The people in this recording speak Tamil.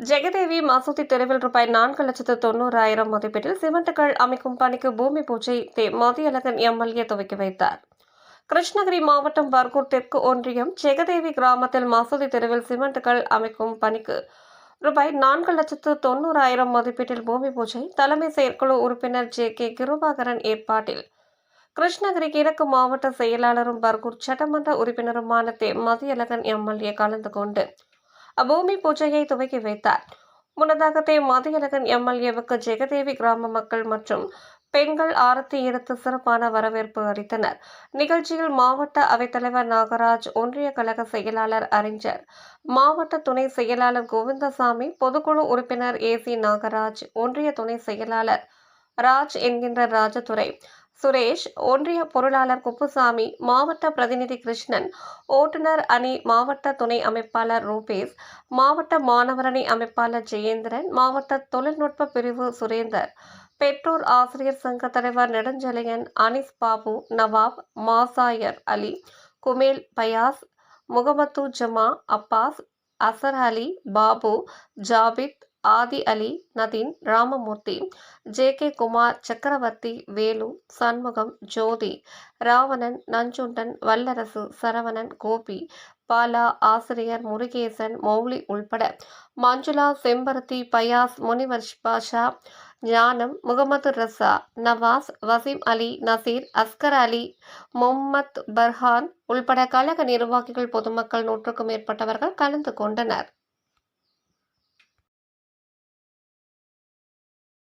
ஜெகதேவி மசூதி தெருவில் ரூபாய் நான்கு லட்சத்து தொண்ணூறாயிரம் மதிப்பீட்டில் சிமெண்ட்டுகள் அமைக்கும் பணிக்கு பூமி பூஜை தே மதியழகன் எம்எல்ஏ துவக்கி வைத்தார். கிருஷ்ணகிரி மாவட்டம் பர்கூர் தெற்கு ஒன்றியம் ஜெகதேவி கிராமத்தில் மசூதி தெருவில் சிமெண்ட்டுகள் அமைக்கும் பணிக்கு ரூபாய் நான்கு லட்சத்து தொண்ணூறாயிரம் மதிப்பீட்டில் பூமி பூஜை தலைமை செயற்குழு உறுப்பினர் ஜே கே கிருபாகரன் ஏற்பாட்டில் கிருஷ்ணகிரி கிழக்கு மாவட்ட செயலாளரும் பர்கூர் சட்டமன்ற உறுப்பினருமான தே மதியழகன் எம்எல்ஏ கலந்து கொண்டு பூமி பூஜையை துவக்கி வைத்தார். முன்னதாக தே மதியழகன் எம்எல்ஏவுக்கு ஜெகதேவி கிராம மக்கள் மற்றும் பெண்கள் ஆரத்தி எடுத்து சிறப்பான வரவேற்பு அளித்தனர். நிகழ்ச்சியில் மாவட்ட அவைத்தலைவர் நாகராஜ் ஒன்றிய கழக செயலாளர் அறிஞர் மாவட்ட துணை செயலாளர் கோவிந்தசாமி பொதுக்குழு உறுப்பினர் ஏ சி நாகராஜ் ஒன்றிய துணை செயலாளர் ராஜ் என்கின்ற ராஜதுரை சுரேஷ் ஒன்றிய பொருளாளர் குப்புசாமி மாவட்ட பிரதிநிதி கிருஷ்ணன் ஓட்டுநர் அணி மாவட்ட துணை அமைப்பாளர் ரூபேஷ் மாவட்ட மாணவரணி அமைப்பாளர் ஜெயேந்திரன் மாவட்ட தொழில்நுட்ப பிரிவு சுரேந்தர் பெற்றோர் ஆசிரியர் சங்க தலைவர் நெடுஞ்செழியன் அனிஸ் பாபு நவாப் மாசாயர் அலி குமேல் பயாஸ் முகமது ஜமா அப்பாஸ் அசர் அலி பாபு ஜாபித் ஆதி அலி நதீன் ராமமூர்த்தி ஜே கே குமார் சக்கரவர்த்தி வேலு சண்முகம் ஜோதி ராவணன் நஞ்சுண்டன் வல்லரசு சரவணன் கோபி பாலா ஆசிரியர் முருகேசன் மௌலி உள்பட மஞ்சுளா செம்பருத்தி பயாஸ் முனிவர் பாஷா ஞானம் முகமது ரசா நவாஸ் வசீம் அலி நசீர் அஸ்கர் அலி மும்மத் பர்ஹான் உள்பட கழக நிர்வாகிகள் பொதுமக்கள் நூற்றுக்கும் மேற்பட்டவர்கள் கலந்து கொண்டனர்.